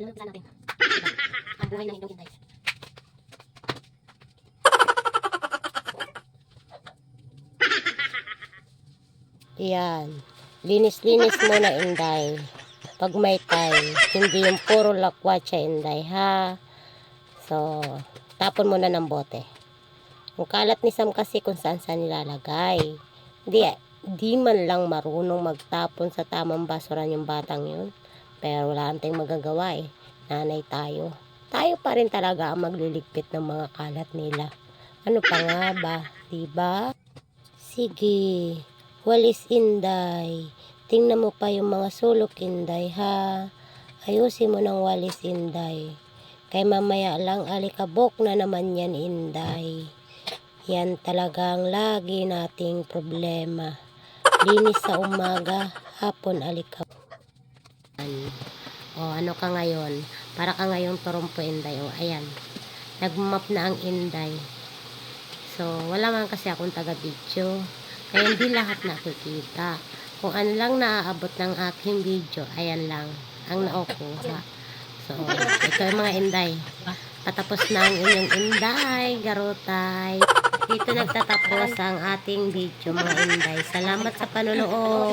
Lulugsan natin. Ang buhay ng inyong inday. Yan. Linis-linis muna, Inday. Pag may time. Hindi yung puro lakwatsa, Inday, ha? So, tapon muna ng bote. Yung kalat ni Sam kasi kung saan saan nilalagay. Di, di man lang marunong magtapon sa tamang basuran yung batang yun. Pero wala tayong magagawa eh. Nanay tayo. Tayo pa rin talaga ang magliligpit ng mga kalat nila. Ano pa nga ba? Diba? Sige. Walis Inday. Tingnan mo pa yung mga sulok Inday ha. Ayusin mo ng walis Inday. Kay mamaya lang alikabok na naman yan Inday. Yan talagang lagi nating problema. Linis sa umaga, hapon alikabok. O ano ka ngayon? Para ka ngayong torompo Inday. O ayan. Nagmap na ang Inday. So, wala man kasi akong taga-video. Kaya hindi lahat nakikita. Kung ano lang naaabot ng aking video, ayan lang. Ang naokuha. So, ito yung mga inday. Patapos na ang inyong inday, garotay. Dito nagtatapos ang ating video mga inday. Salamat sa panonood.